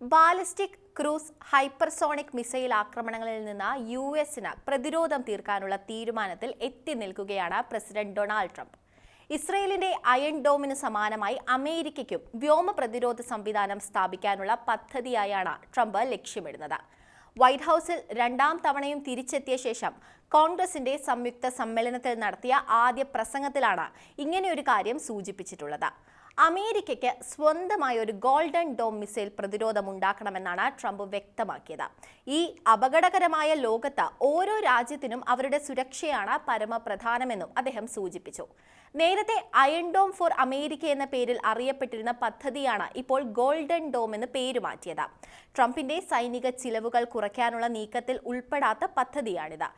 Ballistic cruise hypersonic missile ആക്രമണങ്ങളിൽ നിന്ന് U എസിന് പ്രതിരോധം തീർക്കാനുള്ള തീരുമാനത്തിൽ എത്തി നിൽക്കുകയാണ് പ്രസിഡന്റ് ഡൊണാൾഡ് ട്രംപ്. ഇസ്രയേലിന്റെ അയൺ ഡോമിന് സമാനമായി അമേരിക്കയ്ക്കും വ്യോമ പ്രതിരോധ സംവിധാനം സ്ഥാപിക്കാനുള്ള പദ്ധതിയായാണ് ട്രംപ് ലക്ഷ്യമിടുന്നത്. വൈറ്റ് ഹൌസിൽ രണ്ടാം തവണയും തിരിച്ചെത്തിയ ശേഷം കോൺഗ്രസിന്റെ സംയുക്ത സമ്മേളനത്തിൽ നടത്തിയ ആദ്യ പ്രസംഗത്തിലാണ് ഇങ്ങനെയൊരു കാര്യം സൂചിപ്പിച്ചിട്ടുള്ളത്. അമേരിക്കയ്ക്ക് സ്വന്തമായ ഒരു ഗോൾഡൻ ഡോം മിസൈൽ പ്രതിരോധം ഉണ്ടാക്കണമെന്നാണ് ട്രംപ് വ്യക്തമാക്കിയത്. ഈ അപകടകരമായ ലോകത്ത് ഓരോ രാജ്യത്തിനും അവരുടെ സുരക്ഷയാണ് പരമപ്രധാനമെന്നും അദ്ദേഹം സൂചിപ്പിച്ചു. നേരത്തെ അയൺ ഡോം ഫോർ അമേരിക്ക എന്ന പേരിൽ അറിയപ്പെട്ടിരുന്ന പദ്ധതിയാണ് ഇപ്പോൾ ഗോൾഡൻ ഡോം എന്ന് പേര് മാറ്റിയത്. ട്രംപിന്റെ സൈനിക ചിലവുകൾ കുറയ്ക്കാനുള്ള നീക്കത്തിൽ ഉൾപ്പെടാത്ത പദ്ധതിയാണിത്.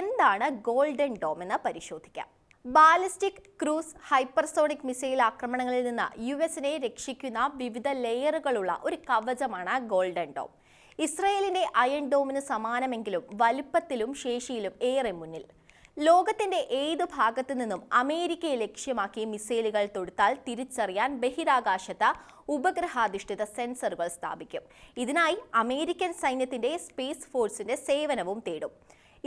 എന്താണ് ഗോൾഡൻ ഡോം എന്ന് പരിശോധിക്കാം. ബാലിസ്റ്റിക് ക്രൂസ് ഹൈപ്പർസോണിക് മിസൈൽ ആക്രമണങ്ങളിൽ നിന്ന് യു എസിനെ രക്ഷിക്കുന്ന വിവിധ ലെയറുകളുള്ള ഒരു കവചമാണ് ഗോൾഡൻ ഡോം. ഇസ്രയേലിന്റെ അയൺ ഡോമിന് സമാനമെങ്കിലും വലുപ്പത്തിലും ശേഷിയിലും ഏറെ മുന്നിൽ. ലോകത്തിന്റെ ഏത് ഭാഗത്തു നിന്നും അമേരിക്കയെ ലക്ഷ്യമാക്കി മിസൈലുകൾ തൊടുത്താൽ തിരിച്ചറിയാൻ ബഹിരാകാശത്ത് ഉപഗ്രഹാധിഷ്ഠിത സെൻസറുകൾ സ്ഥാപിക്കും. ഇതിനായി അമേരിക്കൻ സൈന്യത്തിന്റെ സ്പേസ് ഫോഴ്സിന്റെ സേവനവും തേടും.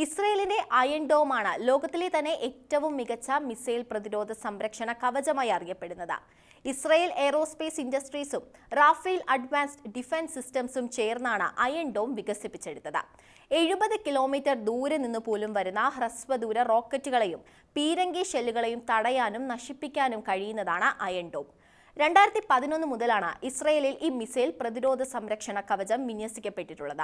ഇസ്രയേലിന്റെ അയൺ ഡോമാണ് ലോകത്തിലെ തന്നെ ഏറ്റവും മികച്ച മിസൈൽ പ്രതിരോധ സംരക്ഷണ കവചമായി അറിയപ്പെടുന്നത്. ഇസ്രയേൽ എയറോസ്പേസ് ഇൻഡസ്ട്രീസും റാഫേൽ അഡ്വാൻസ്ഡ് ഡിഫൻസ് സിസ്റ്റംസും ചേർന്നാണ് അയൺ ഡോം വികസിപ്പിച്ചെടുത്തത്. എഴുപത് കിലോമീറ്റർ ദൂരെ നിന്ന് പോലും വരുന്ന ഹ്രസ്വദൂര റോക്കറ്റുകളെയും പീരങ്കി ഷെല്ലുകളെയും തടയാനും നശിപ്പിക്കാനും കഴിയുന്നതാണ് അയൺ ഡോം. രണ്ടായിരത്തി പതിനൊന്ന് മുതലാണ് ഇസ്രയേലിൽ ഈ മിസൈൽ പ്രതിരോധ സംരക്ഷണ കവചം വിന്യസിക്കപ്പെട്ടിട്ടുള്ളത്.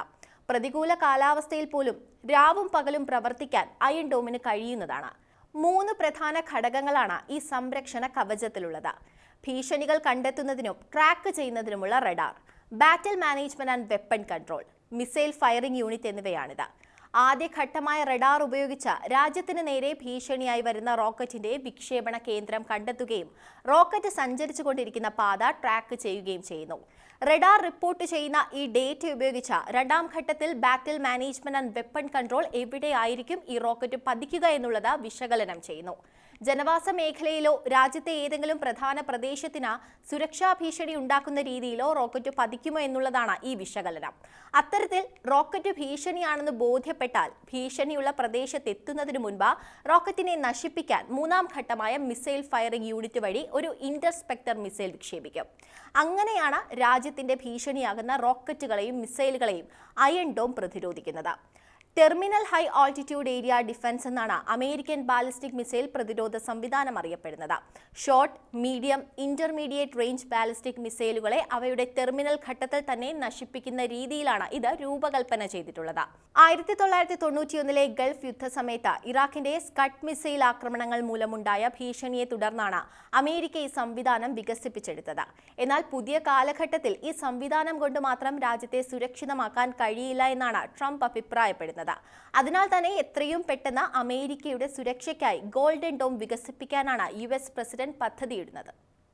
പ്രതികൂല കാലാവസ്ഥയിൽ പോലും രാവും പകലും പ്രവർത്തിക്കാൻ അയൺ ഡോമിന് കഴിയുന്നതാണ്. മൂന്ന് പ്രധാന ഘടകങ്ങളാണ് ഈ സംരക്ഷണ കവചത്തിലുള്ളത്. ഭീഷണികൾ കണ്ടെത്തുന്നതിനും track ചെയ്യുന്നതിനുമുള്ള radar battle management and weapon control missile firing unit എന്നിവയാണിത്. ആദ്യഘട്ടമായ റഡാർ ഉപയോഗിച്ച് രാജ്യത്തിന് നേരെ ഭീഷണിയായി വരുന്ന റോക്കറ്റിന്റെ വിക്ഷേപണ കേന്ദ്രം കണ്ടെത്തുകയും റോക്കറ്റ് സഞ്ചരിച്ചുകൊണ്ടിരിക്കുന്ന പാത ട്രാക്ക് ചെയ്യുകയും ചെയ്യുന്നു. റഡാർ റിപ്പോർട്ട് ചെയ്യുന്ന ഈ ഡേറ്റ ഉപയോഗിച്ച് രണ്ടാം ഘട്ടത്തിൽ battle management and weapon control എവിടെയായിരിക്കും ഈ റോക്കറ്റ് പതിക്കുക എന്നുള്ളത് വിശകലനം ചെയ്യുന്നു. ജനവാസ മേഖലയിലോ രാജ്യത്തെ ഏതെങ്കിലും പ്രധാന പ്രദേശത്തിന് സുരക്ഷാ ഭീഷണി ഉണ്ടാക്കുന്ന രീതിയിലോ റോക്കറ്റ് പതിക്കുമോ എന്നുള്ളതാണ് ഈ വിശകലനം. അത്തരത്തിൽ റോക്കറ്റ് ഭീഷണിയാണെന്ന് ബോധ്യപ്പെട്ടാൽ ഭീഷണിയുള്ള പ്രദേശത്ത് എത്തുന്നതിന് മുൻപ് റോക്കറ്റിനെ നശിപ്പിക്കാൻ മൂന്നാം ഘട്ടമായ മിസൈൽ ഫയറിംഗ് യൂണിറ്റ് വഴി ഒരു ഇന്റർസ്പെക്ടർ മിസൈൽ വിക്ഷേപിക്കും. അങ്ങനെയാണ് രാജ്യത്തിന്റെ ഭീഷണിയാകുന്ന റോക്കറ്റുകളെയും മിസൈലുകളെയും iron dome പ്രതിരോധിക്കുന്നത്. Terminal High Altitude Area Defence എന്നാണ് അമേരിക്കൻ ബാലിസ്റ്റിക് മിസൈൽ പ്രതിരോധ സംവിധാനം അറിയപ്പെടുന്നത്. Short medium intermediate range ballistic മിസൈലുകളെ അവയുടെ ടെർമിനൽ ഘട്ടത്തിൽ തന്നെ നശിപ്പിക്കുന്ന രീതിയിലാണ് ഇത് രൂപകൽപ്പന ചെയ്തിട്ടുള്ളത്. ആയിരത്തി തൊള്ളായിരത്തി തൊണ്ണൂറ്റിയൊന്നിലെ ഗൾഫ് യുദ്ധസമയത്ത് ഇറാഖിന്റെ സ്കട്ട് മിസൈൽ ആക്രമണങ്ങൾ മൂലമുണ്ടായ ഭീഷണിയെ തുടർന്നാണ് അമേരിക്ക ഈ സംവിധാനം വികസിപ്പിച്ചെടുത്തത്. എന്നാൽ പുതിയ കാലഘട്ടത്തിൽ ഈ സംവിധാനം കൊണ്ട് മാത്രം രാജ്യത്തെ സുരക്ഷിതമാക്കാൻ കഴിയില്ല എന്നാണ് ട്രംപ് അഭിപ്രായപ്പെടുന്നത്. അതിനാൽ തന്നെ എത്രയും പെട്ടെന്ന് അമേരിക്കയുടെ സുരക്ഷയ്ക്കായി ഗോൾഡൻ ഡോം വികസിപ്പിക്കാനാണ് യു പ്രസിഡന്റ് പദ്ധതിയിടുന്നത്.